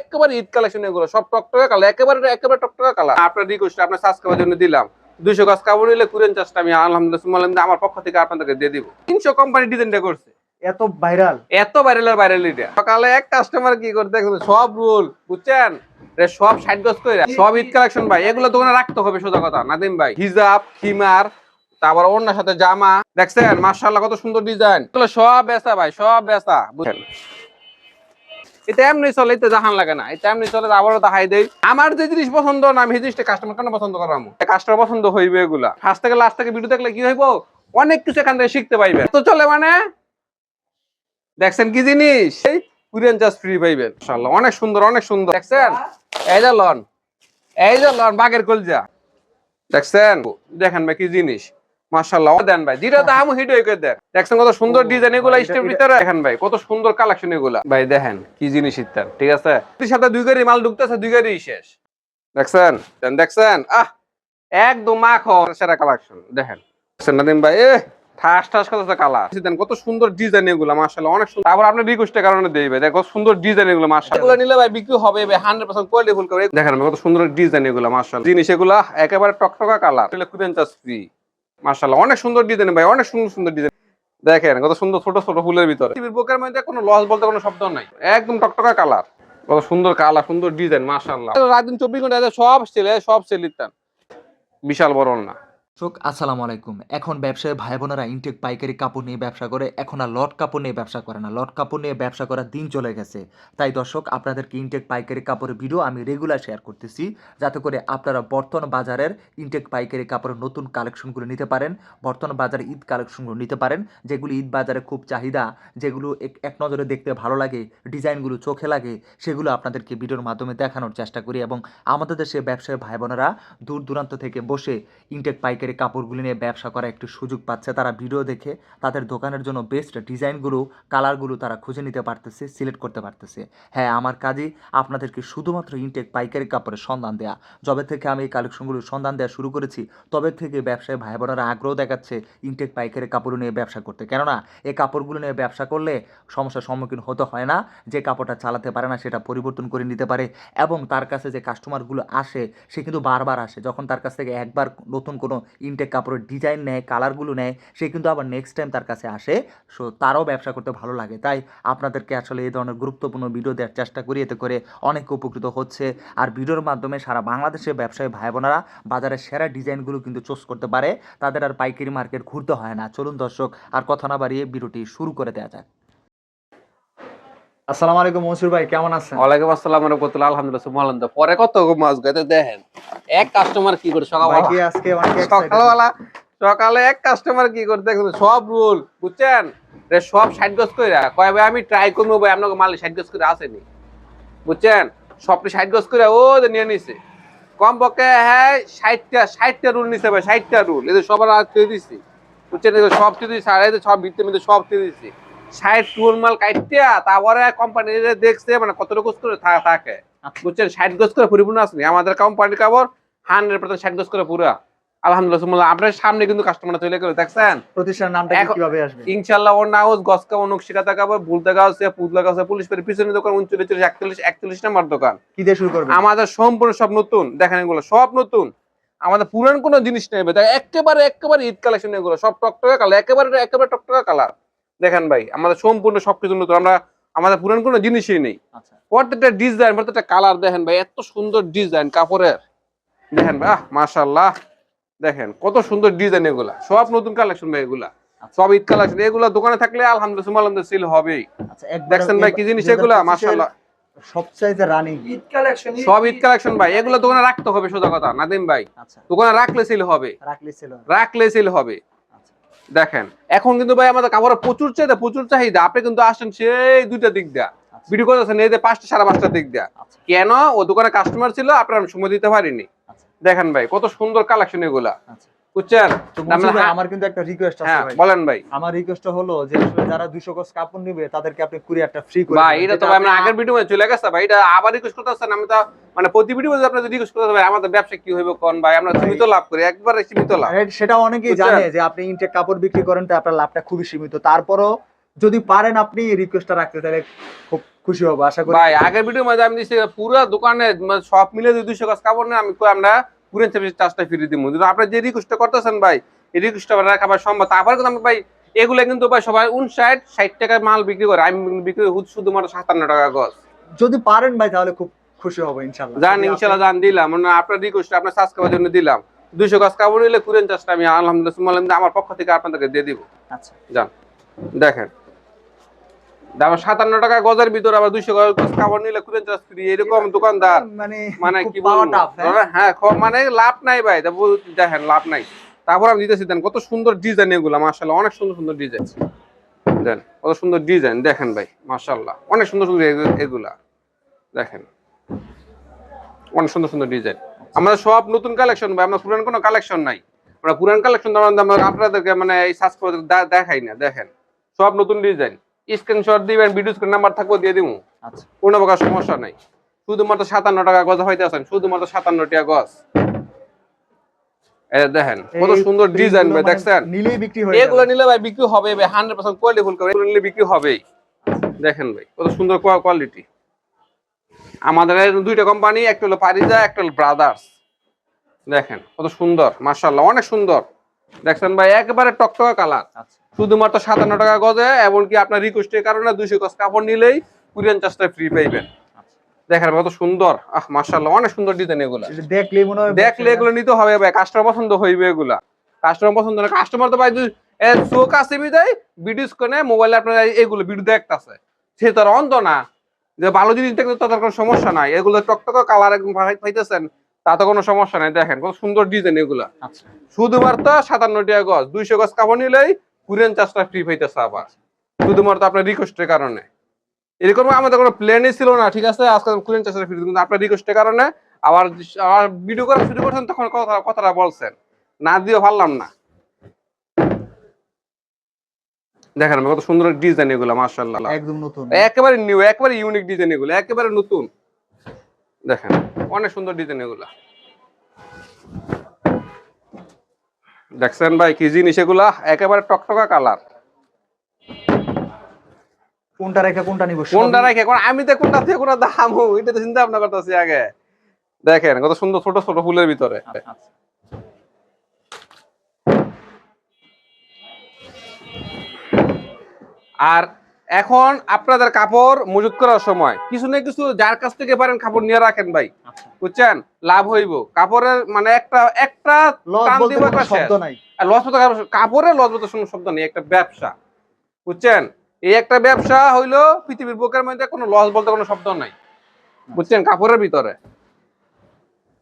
একেবারে ঈদ কালেকশন এগুলো সব টকটকা কালার একেবারে একেবারে টকটকা কালার আপনার রিকোয়েস্ট আপনার সাবস্ক্রাইবের জন্য দিলাম। দুইশো গাছ কাপড় নিলে কুরিয়ান চার্জটা আমি আলহামদুলিল্লাহ আমার পক্ষ থেকে আপনাদেরকে দিয়ে দিব। তিনশো কোম্পানি ডিজাইনটা করছে। এত ভাইরাল এত ভাইরাল এটা। সকালে এক কাস্টমার কি সব রুল বুঝছেন? সব গজ করে সব ঈদ কালেকশন ভাই এগুলো দোকানে রাখতে হবে সোজা কথা। নাদিম ভাই হিজাব খিমার তারপর অন্যের সাথে জামা দেখছেন? মার্শাল্লাহ কত সুন্দর ডিজাইন সব বেচা ভাই সব বেচা বুঝছেন? এটা এমনি চলে, এটা জাহান লাগে না। এটা এমনি চলে, আবারও দেখাই দেই। আমার যে জিনিস পছন্দ, না, আমি জিনিসটা কাস্টমার কেন পছন্দ করাম? কাস্টমার পছন্দ হইবে এগুলা। ফার্স্ট থেকে লাস্ট থেকে ভিডিও দেখলে কি হইব? অনেক কিছু এখান থেকে শিখতে পাইবে তো চলে মানে? দেখছেন কি জিনিস? এই কুরিয়ান চার্জ ফ্রি পাইবেন। মাশাআল্লাহ, অনেক সুন্দর অনেক সুন্দর। দেখছেন? এই যে লন। এই যে লন বাগের কলজা। দেখছেন? দেখেন ভাই কি জিনিস। মাশাআল্লাহ দেন ভাই। যেটা দাম হিট হয়ে দেন দেখছেন কত সুন্দর ডিজাইন এগুলা স্টেপ ভিতরে? দেখেন ভাই কত সুন্দর কালেকশন এগুলা। ভাই দেখেন কি জিনিস ইত্যার ঠিক আছে? সাথে দুই গাড়ি মাল ঢুকতেছে দুই গাড়ি শেষ। দেখছেন? দেন দেখছেন? আহ! একদম মাখো সেরা কালেকশন দেখেন। নাদিম ভাই? এ ঠাস ঠাস কথা কালার দেন কত সুন্দর ডিজাইন এগুলো মাশাআল্লাহ অনেক সুন্দর। তারপর আপনি রিকোয়েস্টের কারণে দেখো সুন্দর ডিজাইন এগুলো মাশাআল্লাহ। এগুলো নিলে ভাই বিক্রি হবে ভাই 100% কোয়ালিটি ফুল করে। দেখেন কত সুন্দর ডিজাইন এগুলো মাশাআল্লাহ। জিনিস এগুলো একেবারে টকটকা কালার এগুলো কুরিয়ান চার্জ ফ্রি মাশাআল্লাহ অনেক সুন্দর ডিজাইন ভাই অনেক সুন্দর সুন্দর ডিজাইন দেখেন কত সুন্দর ছোট ছোট ফুলের ভিতরে। টিভির বুকের মধ্যে কোনো লস বলতে কোনো শব্দ নাই। একদম টকটকা কালার কত সুন্দর কালার সুন্দর ডিজাইন মাশাআল্লাহ। রাত দিন চব্বিশ ঘণ্টা সব ছেলে সব ছেলে বিশাল বড় না। দর্শক, আসসালামু আলাইকুম। এখন ব্যবসায়ী ভাই বোনেরা ইনটেক পাইকারি কাপড় নিয়ে ব্যবসা করে, এখন আর লট কাপড় নিয়ে ব্যবসা করে না। লট কাপড় নিয়ে ব্যবসা করার দিন চলে গেছে। তাই দর্শক, আপনাদেরকে ইনটেক পাইকারি কাপড়ের ভিডিও আমি রেগুলার শেয়ার করতেছি, যাতে করে আপনারা বর্তমান বাজারের ইনটেক পাইকারি কাপড়ের নতুন কালেকশনগুলো নিতে পারেন, বর্তমান বাজারে ঈদ কালেকশনগুলো নিতে পারেন, যেগুলো ঈদ বাজারে খুব চাহিদা, যেগুলো এক এক নজরে দেখতে ভালো লাগে, ডিজাইনগুলো চোখে লাগে, সেগুলো আপনাদেরকে ভিডিওর মাধ্যমে দেখানোর চেষ্টা করি এবং আমাদের দেশে ব্যবসায়ী ভাই বোনেরা দূর দূরান্ত থেকে বসে ইনটেক পাইকারি কাপড়গুলি নিয়ে ব্যবসা করার একটি সুযোগ পাচ্ছে। তারা ভিডিও দেখে তাদের দোকানের জন্য বেস্ট ডিজাইনগুলো, কালারগুলো তারা খুঁজে নিতে পারতেছে সিলেক্ট করতে পারতেছে। হ্যাঁ আমার কাজই আপনাদেরকে শুধুমাত্র ইনটেক পাইকারি কাপড়ের সন্ধান দেয়া। যবে থেকে আমি এই কালেকশনগুলোর সন্ধান দেওয়া শুরু করেছি, তবে থেকে ব্যবসায়ী ভাই বোনেরা আগ্রহ দেখাচ্ছে ইনটেক পাইকারি কাপড় নিয়ে ব্যবসা করতে। কেননা, এই কাপড়গুলো নিয়ে ব্যবসা করলে সমস্যার সম্মুখীন হতে হয় না, যে কাপড়টা চালাতে পারে না সেটা পরিবর্তন করে নিতে পারে এবং তার কাছে যে কাস্টমারগুলো আসে, সে কিন্তু বারবার আসে। যখন তার কাছ থেকে একবার নতুন কোনো ইনটেক কাপড়ের ডিজাইন নেয়, কালারগুলো নেয়, সে কিন্তু আবার নেক্সট টাইম তার কাছে আসে। সো তারও ব্যবসা করতে ভালো লাগে। তাই আপনাদেরকে আসলে এই ধরনের গুরুত্বপূর্ণ ভিডিও দেওয়ার চেষ্টা করি। এতে করে অনেক উপকৃত হচ্ছে। আর ভিডিওর মাধ্যমে সারা বাংলাদেশের ব্যবসায়ী ভাই বোনেরা বাজারের সেরা ডিজাইনগুলো কিন্তু চুজ করতে পারে। তাদের আর পাইকারি মার্কেট ঘুরতে হয় না। চলুন দর্শক, আর কথা না বাড়িয়ে ভিডিওটি শুরু করে দেওয়া যাক। আসসালামু আলাইকুম মনসুর ভাই কেমন আছেন? ওয়ালাইকুম আসসালাম রহমতুল্লাহ আলহামদুলিল্লাহ সুবহানাল্লাহ। পরে কত মাছ গাইতে দেখেন এক কাস্টমার কি করে সকালবেলা? কি আজকে অনেক সকালবেলা সকালে এক কাস্টমার কি করে দেখুন সব রুল বুঝছেন? রে সব ষাট গজ করে কয় ভাই আমি ট্রাই করব ভাই আপনাকে মাল ষাট গজ করে আসেনি। বুঝছেন? সবটি গজ করে ও নিয়ে নিছে। কম পক্ষে হ্যাঁ ষাটটা ষাটটা রুল নিছে ভাই ষাটটা রুল এদের সবার আর দিছি। বুঝছেন? সব তুই দিছি আর এদের সব ভিত্তির সব তুই দিছি। ষাট মাল তারপরে কোম্পানি দেখছে মানে কতটুকু করে থাকে। বুঝছেন? ষাট গজ করে পরিপূর্ণ আসেনি আমাদের কোম্পানির কাপড় হান্ড্রেড পার্সেন্ট ষাট গজ করে পুরা। আলহামদুলিল্লাহ আপনার সামনে কিন্তু কাস্টমার চলে গেল দেখছেন? প্রতিষ্ঠানের নামটা কীভাবে আসবে? ইনশাল্লাহ ওর নাউজ গসকা অনুক শিকাতা কাপড় বুলতা গাছ পুতলা গাছ পুলিশ পেরে পিছনে দোকান দোকান। কি দিয়ে শুরু আমাদের সম্পূর্ণ সব নতুন। দেখেন এগুলো সব নতুন। আমাদের পুরান কোনো জিনিস নেই। দেখেন একেবারে একেবারে ঈদ কালেকশন এগুলো। সব টকটকা কালার একেবারে একেবারে টকটকা কালার দেখেন ভাই আমাদের সম্পূর্ণ সবকিছু নতুন আমরা আমাদের পুরান কোনো জিনিসই নেই। আচ্ছা। প্রত্যেকটা ডিজাইন প্রত্যেকটা কালার দেখেন ভাই এত সুন্দর ডিজাইন কাপড়ের। দেখেন ভাই আহ মাশাল্লাহ দেখেন কত সুন্দর ডিজাইন এগুলা। সব নতুন কালেকশন ভাই এগুলা। সব ঈদ কালেকশন এগুলা দোকানে থাকলে আলহামদুলিল্লাহ আলহামদুলিল্লাহ সেল হবেই। আচ্ছা দেখছেন ভাই কি জিনিস এগুলা? মাশাল্লাহ সবচাইতে রানিং সব ঈদ কালেকশন ভাই এগুলো দোকানে রাখতে হবে সোজা কথা নাদিম ভাই। আচ্ছা। দোকানে রাখলে সেল হবে। রাখলে সেল হবে। আচ্ছা দেখেন এখন কিন্তু ভাই আমাদের কাপড়ে প্রচুর চাহিদা প্রচুর চাহিদা। আপনি কিন্তু আসেন সেই দুইটা দিক দিয়া। ভিডিও করতেছেন এই যে পাঁচটা সাড়ে পাঁচটা দিক দিয়া। আচ্ছা। কেন? ও দোকানে কাস্টমার ছিল আপনার সময় দিতে পারিনি। আচ্ছা। দেখেন ভাই কত সুন্দর কালেকশন এগুলা। আচ্ছা। বুঝছেন? হ্যাঁ। আমার কিন্তু একটা রিকোয়েস্ট আছে ভাই। বলেন ভাই। আমার রিকোয়েস্ট হলো যে আসলে যারা 200 গজ কাপড় নিবে তাদেরকে আপনি কুরিয়ারটা ফ্রি করে ভাই এটা তো আমরা আগের ভিডিও চলে গেছে ভাই এটা আবার রিকোয়েস্ট করতেছেন আমি তো মানে প্রতি ভিডিও আপনাদের রিকোয়েস্ট করতে ভাই আমাদের ব্যবসা কি হইবে কোন ভাই? আমরা সীমিত লাভ করি একবারে সীমিত লাভ। সেটা অনেকেই জানে যে আপনি ইনটেক কাপড় বিক্রি করেন তো আপনার লাভটা খুবই সীমিত। তারপরও যদি পারেন আপনি রিকোয়েস্টটা রাখতে তাহলে খুব খুশি হব আশা করি। ভাই আগের ভিডিওর মধ্যে আমি পুরো দোকানে মানে সব মিলে যদি দুইশো গাছ কাপড় নেই আমি কই আমরা পুরেন সার্ভিস চার্জটা ফিরে দিব কিন্তু আপনি যে রিকোয়েস্ট করতেছেন ভাই এই রিকোয়েস্ট রাখা সম্ভব। তারপরে কিন্তু আমি ভাই এগুলো কিন্তু ভাই সবাই উনষাট ষাট টাকায় মাল বিক্রি করে। আমি বিক্রি করি শুধুমাত্র সাতান্ন টাকা গজ। যদি পারেন ভাই তাহলে খুব খুশি হব ইনশাল্লাহ জান ইনশাল্লাহ জান দিলাম। মানে আপনার রিকোয়েস্ট আপনার সাবস্ক্রাইবের জন্য দিলাম। দুইশো গাছ কাপড় নিলে কুরেন চার্জটা আমি আলহামদুলিল্লাহ আমার পক্ষ থেকে আপনাদেরকে দিয়ে দিব। আচ্ছা। যান দেখেন। সাতান্ন টাকা গজের ভিতরে আবার দুইশো গজ কাপড় নিলে কুরেন চার্জ ফ্রি এরকম দোকানদার। মানে মানে কি হ্যাঁ? হ্যাঁ মানে লাভ নাই ভাই দেখেন লাভ নাই। তারপর আমি দিতেছি দেন কত সুন্দর ডিজাইন এগুলা অনেক সুন্দর সুন্দর ডিজাইন দেন কত সুন্দর ডিজাইন দেখেন ভাই অনেক সুন্দর সুন্দর এগুলা দেখেন। অনেক সুন্দর সুন্দর ডিজাইন আমাদের সব নতুন কালেকশন ভাই আমরা পুরান কোনো কালেকশন নাই। আমরা পুরান কালেকশন আমরা আপনাদেরকে মানে এই সার্চ করে দেখাই না দেখেন। সব নতুন ডিজাইন স্ক্রিনশট দিবেন ভিডিও স্ক্রিন নাম্বার থাকব দিয়ে দিব আচ্ছা। কোনো প্রকার সমস্যা নাই। শুধুমাত্র সাতান্ন টাকা গজ হইতে আছেন শুধুমাত্র সাতান্ন টাকা গজ। এই দেখেন কত সুন্দর ডিজাইন ভাই মানে দেখছেন? নিলেই বিক্রি হয়ে এগুলো নিলে ভাই বিক্রি হবে ভাই হান্ড্রেড পার্সেন্ট কোয়ালিটি ফুল এগুলো নিলে বিক্রি হবেই। দেখেন ভাই কত সুন্দর কোয়ালিটি আমাদের দুইটা কোম্পানি একটা হলো পারিজা একটা হলো ব্রাদার্স। দেখেন কত সুন্দর মার্শাল্লাহ অনেক সুন্দর। দেখছেন ভাই একেবারে টকটকা কালার। আচ্ছা। শুধুমাত্র সাতান্ন টাকা গজে এমনকি আপনার রিকোয়েস্টের কারণে দুইশো গজ কাপড় নিলেই কুরিয়ান চার্জটা ফ্রি পাইবেন। দেখেন কত সুন্দর। আহ মার্শাল্লাহ অনেক সুন্দর ডিজাইন এগুলা। এটা দেখলেই মনে হয় দেখলে এগুলো নিতে হবে ভাই কাস্টমার পছন্দ হইবে এগুলা। কাস্টমার পছন্দ না কাস্টমার তো ভাই চোখ আছে বিদায় ভিডিও স্ক্রিনে মোবাইলে আপনার এগুলো ভিডিও দেখতাছে। সে তো আর অন্ধ না। যে ভালো জিনিস দেখতে তো তার কোনো সমস্যা নাই। এগুলো টকটকা কালার একদম পাই- পাইতেছেন তাতে কোনো সমস্যা নাই। দেখেন কত সুন্দর ডিজাইন এগুলা। আচ্ছা। শুধুমাত্র সাতান্ন টাকা গজ দুইশো গজ কাপড় নিলেই কুরিয়ান চার্জটা ফ্রি পাইতেছে আবার। শুধুমাত্র আপনার রিকোয়েস্টের কারণে। এরকম আমাদের কোনো প্ল্যানই ছিল না ঠিক আছে? আজকে কুরিয়ান চার্জটা ফ্রি কিন্তু আপনার রিকোয়েস্টের কারণে আবার আবার ভিডিও করা শুরু করছেন তখন কথা কথাটা বলছেন। না দিয়ে পারলাম না। দেখেন কত সুন্দর ডিজাইন এগুলো মার্শাল্লাহ একদম নতুন। একেবারে নিউ একেবারে ইউনিক ডিজাইন এগুলো একেবারে নতুন। দেখেন অনেক সুন্দর ডিজাইন এগুলা। দেখছেন ভাই কি জিনিস এগুলা? একেবারে টকটকা কালার। কোনটা রেখে কোনটা নিব? কোনটা রেখে কোন আমি তো কোনটা থেকে কোনটা দাম এটা তো চিন্তা ভাবনা করতেছি আগে। দেখেন কত সুন্দর ছোট ছোট ফুলের ভিতরে। আচ্ছা। আর এখন আপনাদের কাপড় মজুত করার সময়। কিছু না কিছু যার কাছ থেকে পারেন কাপড় নিয়ে রাখেন ভাই। আচ্ছা। বুঝছেন? লাভ হইব। কাপড়ের মানে একটা একটা লস কাপড়ের লস বলতে শব্দ নেই একটা ব্যবসা। বুঝছেন? এই একটা ব্যবসা হইল পৃথিবীর বুকের মধ্যে কোনো লস বলতে কোনো শব্দ নাই। বুঝছেন? কাপড়ের ভিতরে।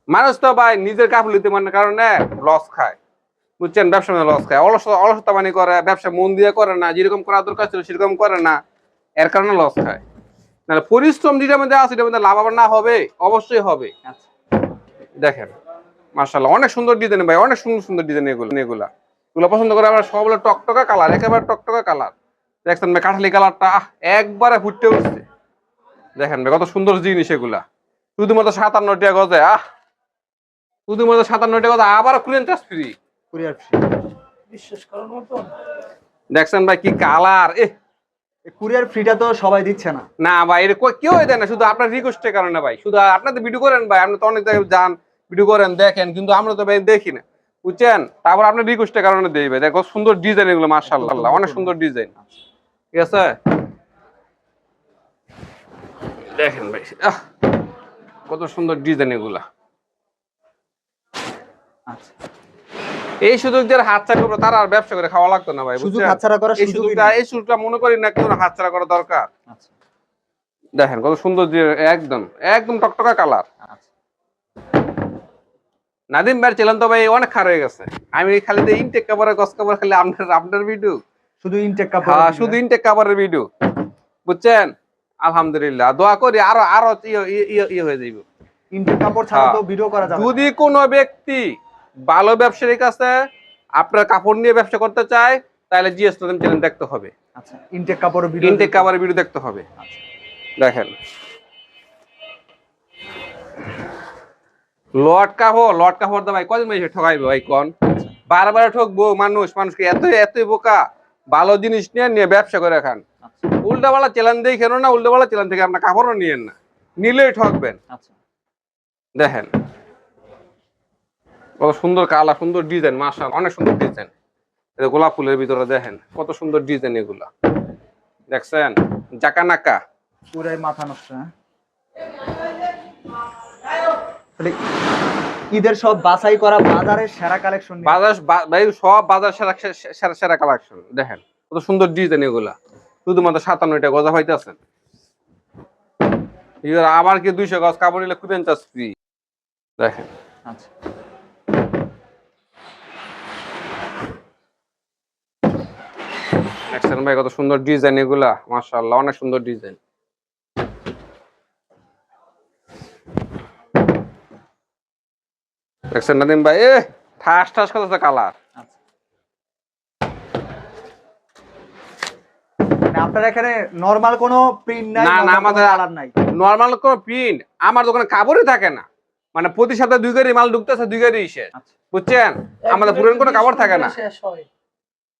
মানুষ তো ভাই নিজের কাপড় লিতে মানে কারণে লস খায়। বুঝছেন? ব্যবসা মানে লস খায়। অলস অলসতা মানে করে ব্যবসা মন দিয়ে করে না যেরকম করা দরকার ছিল সেরকম করে না এর কারণে লস খায়। নাহলে পরিশ্রম যেটা মধ্যে আছে সেটার মধ্যে লাভ আবার না হবে? অবশ্যই হবে। আচ্ছা। দেখেন মার্শাল্লাহ অনেক সুন্দর ডিজাইন ভাই অনেক সুন্দর সুন্দর ডিজাইন এগুলো এগুলা। এগুলো পছন্দ করে আমরা সবগুলো টকটকা কালার একেবারে টকটকা কালার দেখছেন ভাই কাঠালি কালারটা আহ, একবারে ফুটতে উঠছে। দেখেন ভাই কত সুন্দর জিনিস এগুলা। শুধুমাত্র সাতান্ন টাকা গজে আহ। শুধুমাত্র সাতান্ন টাকা গজে আবার কুলেন চাষ ফ্রি কুরিয়ার ফ্রি দেখছেন ভাই কি কালার এ কুরিয়ার ফ্রিটা তো সবাই দিচ্ছে না। না ভাই এটা কেউ দেয় না শুধু আপনার রিকোয়েস্টের কারণে ভাই। শুধু আপনাদের ভিডিও করেন ভাই আপনি তো অনেক জায়গায় যান ভিডিও করেন দেখেন কিন্তু আমরা তো ভাই দেখি না। বুঝছেন? তারপর আপনার রিকোয়েস্টের কারণে দেই ভাই। দেখো সুন্দর ডিজাইন এগুলো মার্শাল্লাহ অনেক সুন্দর ডিজাইন ঠিক আছে? দেখেন ভাই আহ, কত সুন্দর ডিজাইন এগুলা। আচ্ছা। এই সুযোগ যারা হাত চা করবে তারা আর ব্যবসা করে খাওয়া লাগতো না ভাই সুযোগ হাতছাড়া করার এই সুযোগটা এই সুযোগটা মনে করি না কেউ হাত ছাড়া করা দরকার। আচ্ছা। দেখেন কত সুন্দর যে একদম একদম টকটকা কালার। আচ্ছা। নাদিম ভাই ছিলাম তো ভাই অনেক খারাপ হয়ে গেছে। আমি খালি তো ইনটেক কাপড়ের গস কাপড় খালি আপনার আপনার ভিডিও শুধু ইনটেক কাপড় হ্যাঁ শুধু ইনটেক কাপড়ের ভিডিও বুঝছেন? আলহামদুলিল্লাহ। দোয়া করি আরও আরও ইয়ে ইয়ে- ইয়ে হয়ে যাইব। ইনটেক কাপড় ছাড়া হ্যাঁ। তো ভিডিও করা যাবে যদি কোনো ব্যক্তি ভালো ব্যবসায়ীর কাছে আপনার কাপড় নিয়ে ব্যবসা করতে চায় তাহলে জিএস চ্যানেল দেখতে হবে। আচ্ছা ইনটেক কাপড়ের ভিডিও ইনটেক কাপড়ের ভিডিও দেখতে হবে। দেখেন। লট কাপড় লট কাপড় ভাই কদিন ঠকাইবে ভাই কোন? বারবার ঠকবো মানুষ মানুষকে এত এতই বোকা। ভালো জিনিস নিয়ে নিয়ে ব্যবসা করে খান। আচ্ছা। উল্টাপাল্টা চ্যালেঞ্জ দিয়ে কেন না উল্টাপাল্টা চ্যালেঞ্জ থেকে আপনার কাপড়ও নিয়েন না। নিলেই ঠকবেন। আচ্ছা। দেখেন। কত সুন্দর কালা সুন্দর ডিজাইন মাশাল অনেক সুন্দর ডিজাইন এটা গোলাপ ফুলের ভিতরে দেখেন কত সুন্দর ডিজাইন এগুলা। দেখছেন? জাকানাকা। পুরাই মাথা নষ্ট হ্যাঁ? ঈদের সব বাছাই করা বাজারের সেরা কালেকশন বাজার ভাই সব বাজার সেরা সেরা সেরা কালেকশন দেখেন। কত সুন্দর ডিজাইন এগুলা। শুধুমাত্র সাতান্ন টাকা গজা পাইতেছেন। আবার কি দুইশো গজ কাপড় নিলে চাষ ফ্রি দেখেন। আচ্ছা। দেখছেন ভাই কত সুন্দর ডিজাইন এগুলা মাশাআল্লাহ অনেক সুন্দর ডিজাইন দেখছেন নাদিম ভাই? এ ঠাস ঠাস কত কালার আচ্ছা মানে আপনার এখানে নরমাল কোনো প্রিন্ট নাই না, না, আমাদের- কালার নাই। নর্মাল কোন প্রিন্ট আমার দোকানে কাপড়ই থাকে না। মানে প্রতি সপ্তাহে দুই গাড়ি মাল ঢুকতেছে দুই গাড়ি শেষ। আচ্ছা। বুঝছেন? আমাদের পুরনো কোনো কাপড় থাকে না।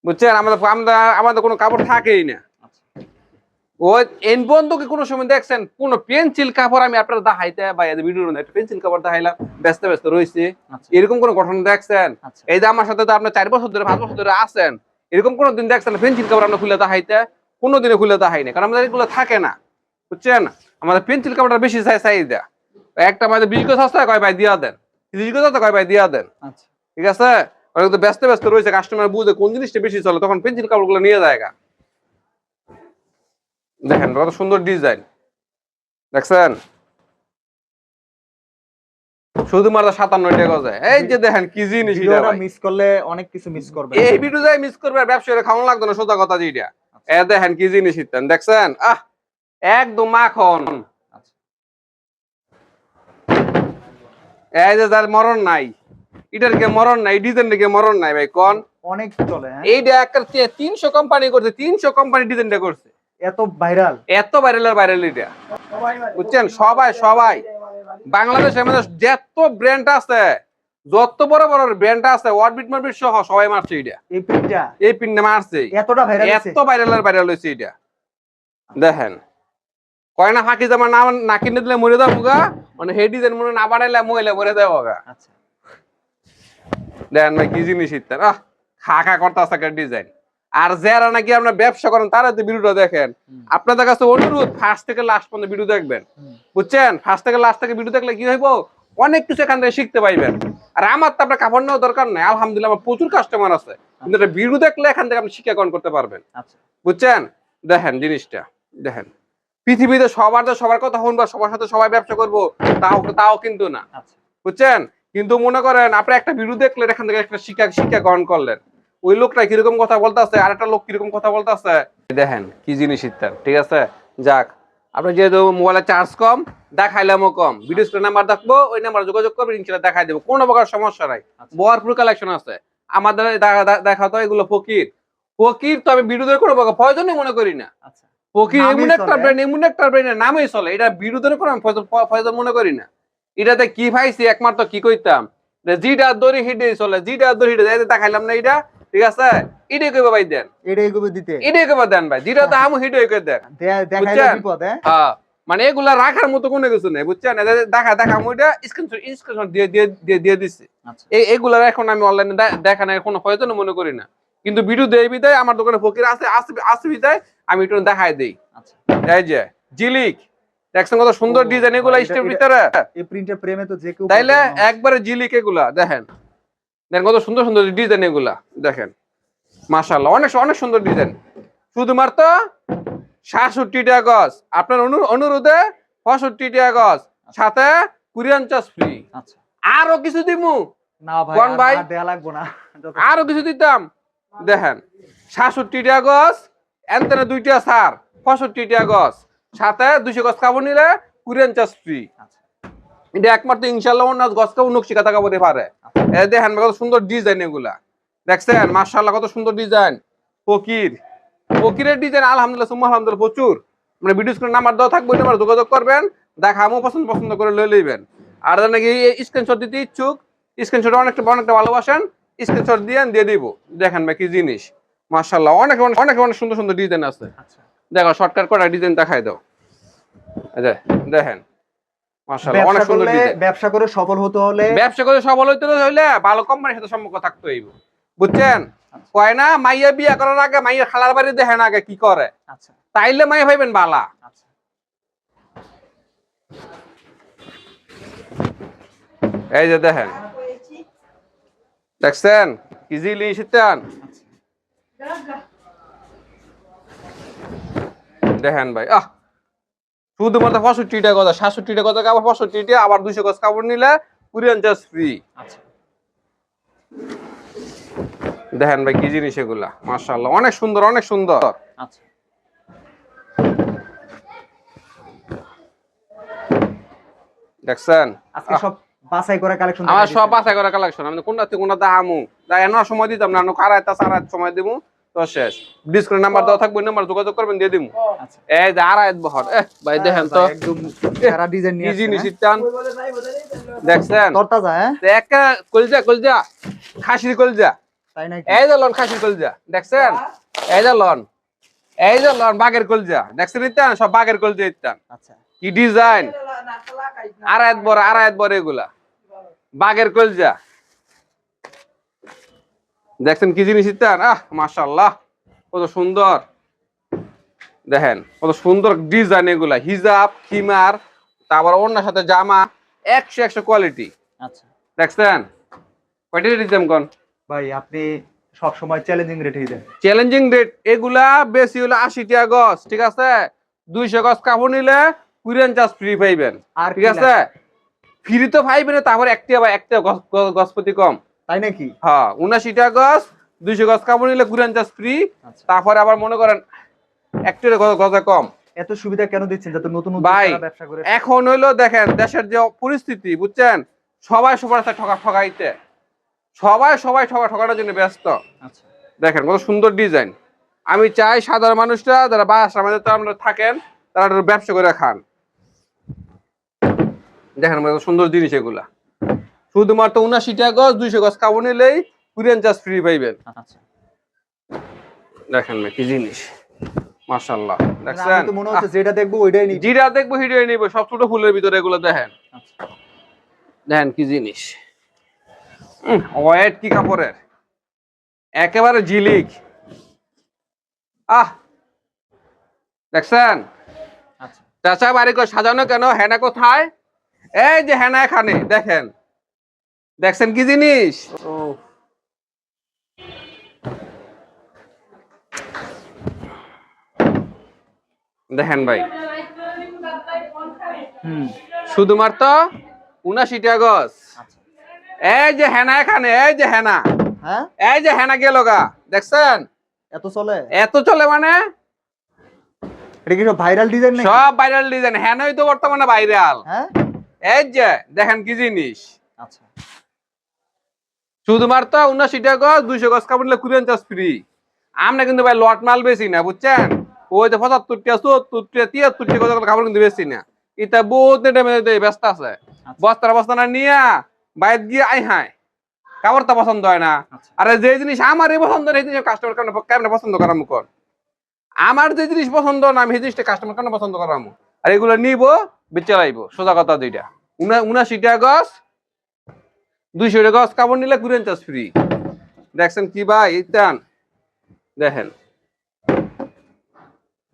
বুঝছেন? আমাদের আমাদের আমাদের কোনো কাপড় থাকেই না। আচ্ছা। ও এন কোনো সময় দেখছেন? কোন পেন্সিল কাপড় আমি আপনার দেখাইতে বা ভিডিও একটা পেন্সিল কাপড় দেখাইলাম ব্যস্ত ব্যস্ত রয়েছে। আচ্ছা। এরকম কোন ঘটনা দেখছেন? আচ্ছা। এই যে আমার সাথে তো আপনার চার বছর ধরে পাঁচ বছর ধরে আছেন। এরকম কোনো দিন দেখছেন পেন্সিল কাপড় আমরা খুলে দেখাইতে? কোনো দিনে খুলে দেখাই না কারণ আমাদের এগুলো থাকে না। বুঝছেন? আমাদের পেন্সিল কাপড়টা বেশি চাই চাহিদা। একটা আমাদের বিশ গজ সস্তা কয় ভাই দিয়া দেন? তিরিশ গজ কয় ভাই দিয়া দেন? ঠিক আছে? ওরা তো ব্যস্ত ব্যস্ত রয়েছে কাস্টমার বুঝে কোন জিনিসটা বেশি চলে তখন পেন্সিল কাপড়গুলো নিয়ে যায়। দেখেন কত সুন্দর ডিজাইন দেখছেন? শুধুমাত্র সাতান্ন টাকা যায় এই যে দেখেন কি জিনিস। মিস করলে অনেক কিছু মিস করবে এই ভিডিও যাই মিস করবে ব্যবসায়ীরা খাওয়ানো লাগতো না সোজা কথা যেটা। এ দেখেন কি জিনিস ইত্যান দেখছেন? আহ একদম মাখন। আচ্ছা। এই যে যার মরণ নাই। এটার কে মরণ নাই ডিজাইন কে মরণ নাই ভাই কোন? অনেক চলে হ্যাঁ? এইটা একটা তিনশো কোম্পানি করছে তিনশো কোম্পানি ডিজাইনটা করছে। এত ভাইরাল এত ভাইরালের ভাইরাল এটা বুঝছেন? সবাই সবাই। বাংলাদেশের মধ্যে যত ব্র্যান্ড আছে যত বড় বড় ব্র্যান্ড আছে ওয়ার্ডবিট মারবিট সহ সবাই মারছে এটা এই প্রিন্টটা এই পিনটা মারছে। এতটা ভাইরাল এত ভাইরালের ভাইরাল হয়েছে এটা দেখেন। কয় না ফাঁকি জামা না না কিনে দিলে মরে দাও মুগা মানে হে ডিজাইন মনে না বানাইলে মহিলা মরে দেবো গা আচ্ছা। দেখেন ভাই কি জিনিস ইত্যান আহ করতে আছে ডিজাইন আর যারা নাকি আপনার ব্যবসা করেন তারা তো ভিডিওটা দেখেন। আপনাদের কাছে অনুরোধ ফার্স্ট থেকে লাস্ট পর্যন্ত ভিডিও দেখবেন। বুঝছেন? ফার্স্ট থেকে লাস্ট থেকে ভিডিও দেখলে কি হইব? অনেক কিছু এখান থেকে শিখতে পাইবেন। আর আমার তো আপনার কাপড় দরকার নাই। আলহামদুলিল্লাহ আমার প্রচুর কাস্টমার আছে। কিন্তু একটা ভিডিও দেখলে এখান থেকে আপনি শিক্ষা গ্রহণ করতে পারবেন। আচ্ছা। বুঝছেন? দেখেন জিনিসটা। দেখেন। পৃথিবীতে সবার তো সবার কথা শুনব সবার সাথে সবাই ব্যবসা করব তাও তাও কিন্তু না। আচ্ছা। বুঝছেন? কিন্তু মনে করেন আপনি একটা ভিডিও দেখলেন এখান থেকে একটা শিক্ষা শিক্ষা গ্রহণ করলেন। ওই লোকটা কীরকম কথা বলতেছে আর একটা লোক কীরকম কথা বলতেছে? দেখেন কি জিনিস ইত্যাদ ঠিক আছে? যাক আপনি যেহেতু মোবাইলে চার্জ কম দেখাইলামও কম। ভিডিও স্ক্রিন নাম্বার দেখব ওই নাম্বার যোগাযোগ করবেন ইনশাল্লাহ দেখাই দেবো। কোনো প্রকার সমস্যা নাই। আচ্ছা। ভরপুর কালেকশন আছে। আমাদের দেখা- তো এগুলো ফকির। ফকির তো আমি করে কোনো প্রকার প্রয়োজনই মনে করি না। আচ্ছা। ফকির এমন একটা। ব্র্যান্ড এমন একটা ব্র্যান্ডের নামই চলে। এটা বিরুদ্ধে কোনো ফয়জল মনে করি না। এটাতে কি পাইছি একমাত্র কি কইতাম? জিটা দড়ি হিডে চলে জিটা দড়ি হিডে যাইতে দেখাইলাম না এটা ঠিক আছে? এটাই কইবা ভাই দেন। এটাই কবে দিতে। এটাই কইবা দেন ভাই যেটা তো আমু হিডে কই দেন। দেখাইলে? বিপদ হ্যাঁ। হ্যাঁ। মানে এগুলা রাখার মতো কোনো কিছু নেই বুঝছেন? দেখা দেখা আমি এটা স্ক্রিনশট স্ক্রিনশট দিয়ে দিয়ে দিয়ে দিয়ে দিছি। আচ্ছা। এই এগুলার এখন আমি অনলাইনে দেখানোর কোনো প্রয়োজন মনে করি না। কিন্তু ভিডিও দেই বিদায় আমার দোকানে ফকির আছে আছে- আছে বিদায় আমি একটু দেখাই দেই। আচ্ছা। এই যে জিলিক। দেখছেন কত সুন্দর ডিজাইন এগুলা স্টেপ ভিতরে? এই প্রিন্টের প্রেমে তো যে কেউ তাইলে একবারে জিলিক এগুলা দেখেন। দেখেন কত সুন্দর সুন্দর ডিজাইন এগুলা দেখেন। মাশাআল্লাহ অনেক অনেক সুন্দর ডিজাইন শুধুমাত্র সাতষট্টি টাকা গজ। আপনার অনুরোধে পঁয়ষট্টি টাকা গজ সাথে কুরিয়ান চার্জ ফ্রি আচ্ছা। আরও কিছু দিমু? না ভাই ভাই? দেয়া লাগবো না। আরও কিছু দিতাম? দেখেন সাতষট্টি টাকা গজ এনতেনে দুইটা সার পঁয়ষট্টি টাকা গজ। সাথে দুইশো গজ কাপড় নিলে কুরিয়ান চার্জ ফ্রি এটা একমাত্র ইনশাল্লাহ অন্য গজ কাপড় নকশি কাটা কাপড়ে পারে। দেখেন কত সুন্দর ডিজাইন এগুলা। দেখছেন? মার্শাল্লাহ কত সুন্দর ডিজাইন ফকির। ফকিরের ডিজাইন আলহামদুলিল্লাহ সুম্মা আলহামদুলিল্লাহ প্রচুর। মানে ভিডিও স্ক্রিন নাম্বার দেওয়া থাকবে নাম্বার যোগাযোগ করবেন। দেখা আমও পছন্দ পছন্দ করে লয়ে লইবেন। আর নাকি স্ক্রিনশট দিতে ইচ্ছুক স্ক্রিনশট অনেকটা অনেকটা ভালোবাসেন স্ক্রিনশট দিয়ে দিয়ে দিব। দেখেন ভাই কি জিনিস। মার্শাল্লাহ অনেক অনেক অনেক অনেক সুন্দর সুন্দর ডিজাইন আছে। আচ্ছা। দেখো শর্টকাট করা ডিজাইন দেখাই দাও। দেখেন অনেক ব্যবসা সুন্দর ব্যবসা করে সফল হতে হলে ব্যবসা করে সফল হইতে হইলে ভালো কোম্পানির সাথে সম্পর্ক থাকতে হইব। বুঝছেন? কয় না মাইয়া বিয়া করার আগে মাইয়া খালার বাড়ি দেখেন আগে কি করে। আচ্ছা। তাইলে মাইয়া ভাইবেন বালা। আচ্ছা। এই যে দেখেন। দেখছেন? কি জিনিস ইতান দেখেন ভাই আহ শুধুমাত্র কথা সাতষট্টিটা কথা কাপড় পঁয়ষট্টিটা আবার দুইশো গজ কাপড় নিলে কুরিয়ান চার্জ ফ্রি আচ্ছা। দেখেন ভাই কি জিনিস এগুলা মার্শাল্লাহ অনেক সুন্দর অনেক সুন্দর। আচ্ছা। দেখছেন? আজকে সব বাছাই করে কালেকশন আমার সব বাছাই করা কালেকশন আমি কোনটা থেকে কোনটা দাহামু তাই এনার সময় দিতাম না কারায় তা সারাত সময় দিমু। তো শেষ। ডিসক্রিন নাম্বার দেওয়া থাকবে নাম্বার যোগাযোগ করবেন দিয়ে দিমু। আচ্ছা। এই যে আড়াই বহর এহ ভাই দেখেন তো। একদম সারা ডিজাইন নিয়ে জিনিস হ্যাঁ? দেখছেন? তরতাজা হ্যাঁ? তো একটা কলজা কলজা। খাসির কলজা। তাই নাকি? এই যে লন খাসির কলজা। দেখছেন? এই যে লন। এই যে লন বাঘের কলজা। দেখছেন ইত্যান সব বাঘের কলজা ইত্যান আচ্ছা। কি ডিজাইন আর আড়াইত বড় আড়াইত বড় এগুলা। বাঘের কলজা। দেখছেন কি জিনিস ইত্যান? আহ মাশাল্লাহ কত সুন্দর। দেখেন কত সুন্দর ডিজাইন এগুলা। হিজাব খিমার তারপর অন্যের সাথে জামা একশো একশো কোয়ালিটি। আচ্ছা। দেখছেন? কয়টি দিতাম কোন? ভাই আপনি সব সময় চ্যালেঞ্জিং রেটেই দেন। চ্যালেঞ্জিং রেট এগুলা বেশি হলো আশি টাকা গছ ঠিক আছে? দুইশো গছ কাপড় নিলে কুরিয়ান চার্জ ফ্রি পাইবেন। আর ঠিক আছে? ফ্রি তো পাইবেন তারপর একটা বা একটা গছ- গ- গছপতি কম। তাই নাকি? হ্যাঁ উনাশি টাকা গছ দুইশো গছ কাপড় নিলে কুরিয়ান চার্জ ফ্রি আচ্ছা। তারপরে আবার মনে করেন একটা গজা কম। এত সুবিধা কেন দিচ্ছেন? যাতে নতুন ভাই, ব্যবসা করে। এখন হইল দেখেন দেশের যে পরিস্থিতি বুঝছেন? সবাই সবার সাথে ঠকা ঠকাইতে সবাই সবাই ঠকা ঠকানোর জন্য ব্যস্ত। আচ্ছা। দেখেন কত সুন্দর ডিজাইন আমি চাই সাধারণ মানুষরা যারা বাস আমাদের তো আমরা থাকেন তারা ব্যবসা করে খান। দেখেন সুন্দর জিনিস এগুলা। শুধুমাত্র উনাশি টাকা গজ দুইশো গজ কাবু নিলেই কুরিয়ান চার্জ ফ্রি পাইবেন। আচ্ছা। দেখেন ভাই, কি জিনিস। মাশাল্লাহ মানে দেখছেন? তো মনে হচ্ছে যেটা দেখব ওইটাই নিবি। জিরা দেখব হিডিও নিবো। সব ছোট ফুলের ভিতরে এগুলো দেখেন। আচ্ছা। দেখেন কি জিনিস। ওয়েট কি কাপড়ের? একেবারে ঝিলিক আহ! দেখছেন? আচ্ছা। চাচা বাড়ি করে সাজানো কেন? হেনা কোথায়? এই যে হেনা এখানে দেখেন। দেখছেন কি জিনিস? ও। দেখেন ভাই। শুধুমাত্র উনাশি টাকা গজ। আচ্ছা। এই যে হেনা এখানে এই যে হেনা। হ্যাঁ? এই যে হেনা গেল গা দেখছেন? এত চলে? এত চলে মানে? এটা কি সব ভাইরাল ডিজাইন সব ভাইরাল ডিজাইন হেনই তো বর্তমানে ভাইরাল হ্যাঁ? এই যে দেখেন কি জিনিস? শুধুমাত্র উনাশি টাকা গজ দুইশো গজ কাপড় নিলে কুরিয়ান চার্জ ফ্রি আমরা কিন্তু ভাই লট মাল বেশি না বুঝছেন? ওই যে পঁচাত্তর টাকা সত্তর টাকা তিয়াত্তর টাকা গজ কাপড় কিন্তু বেশি না। এটা বহুত ব্যস্ত আছে। বস্তার বস্তা না নিয়া বাইরে গিয়ে আই হায়। কাপড়টা পছন্দ হয় না। আচ্ছা। আরে যে জিনিস আমার এই পছন্দ না এই জিনিস কাস্টমার কেন কেমন পছন্দ করামু কর? আমার যে জিনিস পছন্দ না আমি সেই জিনিসটা কাস্টমার কেন পছন্দ করামু আর এগুলো নিব বেচে লাইব। সোজা কথা দুইটা। উনা উনাশি টাকা গছ দুইশো টাকা গছ কাপড় নিলে কুরিয়ান চার্জ ফ্রি। দেখছেন কি ভাই? ইতান দেখেন।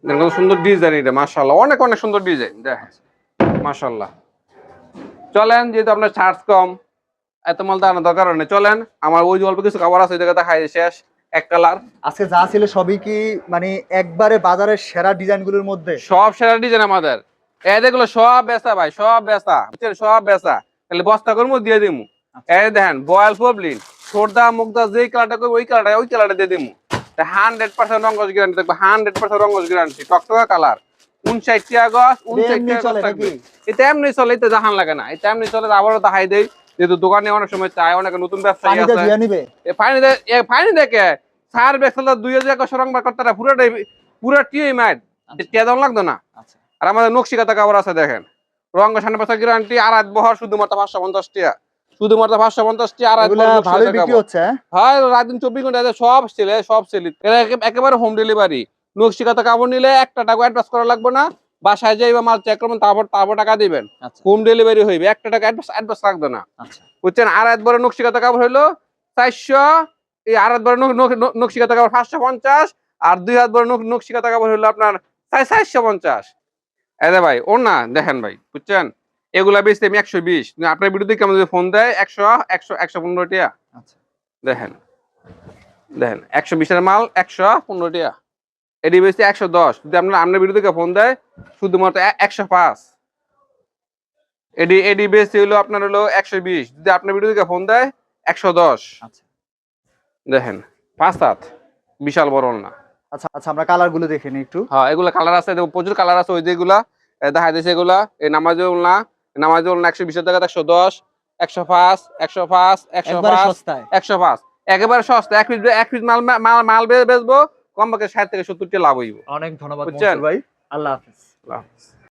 দেখেন সুন্দর ডিজাইন এটা মাশাল্লাহ অনেক অনেক সুন্দর ডিজাইন। দেখেন। মাশাল্লাহ চলেন যেহেতু আপনার চার্জ কম এত মাল দাঁড়ানো দরকার নেই চলেন আমার ওই অল্প কিছু খাবার আছে ওই জায়গায় দেখাই শেষ। এক কালার। আজকে যা ছিল সবই কি মানে একবারে বাজারের সেরা ডিজাইনগুলোর মধ্যে? সব সেরা ডিজাইন আমাদের। এই দেখল সব বেচা ভাই সব বেচা। সব বেচা। তাহলে বস্তা করব দিয়ে দিমু। এই দেখেন বয়েল পবলিন সর্দা মুগদা যেই কালারটা করব ওই কালারটা ওই কালারটা দিয়ে হান্ড্রেড পার্সেন্ট রঙ্গজ গ্যারান্টি হান্ড্রেড পার্সেন্ট রঙ্গজ গ্যারান্টি টকটকা কালার। উনষাট টাকা গছ উনষাট এমনি টাকা চলে গছ থাকবে। এটা এমনি চলে এটা জাহান লাগে না। এটা এমনি চলে আবারও দেখাই দেই। যেহেতু দোকানে অনেক সময় চায় অনেক নতুন ব্যবসায়ী আছে। ফাইনি ফাইনি দেখে সার দুই হাজার একশো রং বার করতে পুরোটাই পুরো টিয়ে মাইট। টিয়া লাগতো না? আচ্ছা। আর আমাদের নকশিকাতা কাপড় আছে দেখেন। রঙ সামনে পাশে গ্যারান্টি আর আট বহর শুধুমাত্র পাঁচশো পঞ্চাশ টিয়া। শুধুমাত্র পাঁচশো পঞ্চাশ টিয়া আর আট এগুলা বহর ভালোই নকশিকাতা বিক্রি কাপড়। হচ্ছে হ্যাঁ? রাত দিন চব্বিশ ঘণ্টা সব সেলে সব সেলি একেবারে হোম ডেলিভারি নকশিকাতা কাপড় নিলে একটা টাকা অ্যাডভান্স করা লাগবে না। বাসায় যাইবা মাল চেক করবেন তারপর তারপর টাকা দিবেন। আচ্ছা। হোম ডেলিভারি হইবে। একটা টাকা অ্যাডভান্স অ্যাডভান্স লাগবে না। আচ্ছা। বুঝছেন? আর একবারে নকশিকাতা কাপড় হইল চারশো এই আর একবারে নকশিকাতা কাপড় পাঁচশো পঞ্চাশ আর দুই হাত বড় নক- নকশিকাতা কাপড় হইল আপনার চারশো পঞ্চাশ। এদে ভাই ও না দেখেন ভাই বুঝছেন? এগুলা বেশি আমি একশো বিশ। আপনার বিরুদ্ধে কেমন যদি ফোন দেয় একশো একশো একশো পনেরো টিয়া আচ্ছা। দেখেন দেখেন একশো বিশের মাল একশো পনেরো টিয়া এডি বেশি একশো দশ। যদি আপনার আপনার বিরুদ্ধে ফোন দেয় শুধুমাত্র একশো পাঁচ। এডি এডি বেশি হলো আপনার হলো একশো বিশ। যদি আপনার বিরুদ্ধে ফোন দেয় একশো দশ। আচ্ছা। দেখেন পাঁচ হাত। বিশাল বড় না। আচ্ছা আচ্ছা আমরা কালারগুলো দেখে নিই একটু। হ্যাঁ এগুলো কালার আছে প্রচুর কালার আছে ওই যেগুলা দেখা যাচ্ছে এগুলা এই নামাজুল না নামাজুল বলুন একশো বিশ টাকা একশো দশ একশো পাঁচ একশো পাঁচ একশো পাঁচ একশো পাঁচ। একেবারে সস্তা এক পিস এক পিস মাল মাল মাল বেচবো কমপক্ষে ষাট থেকে সত্তরটি লাভ হইব। অনেক ধন্যবাদ ভাই। আল্লাহ হাফিজ। আল্লাহ হাফেজ।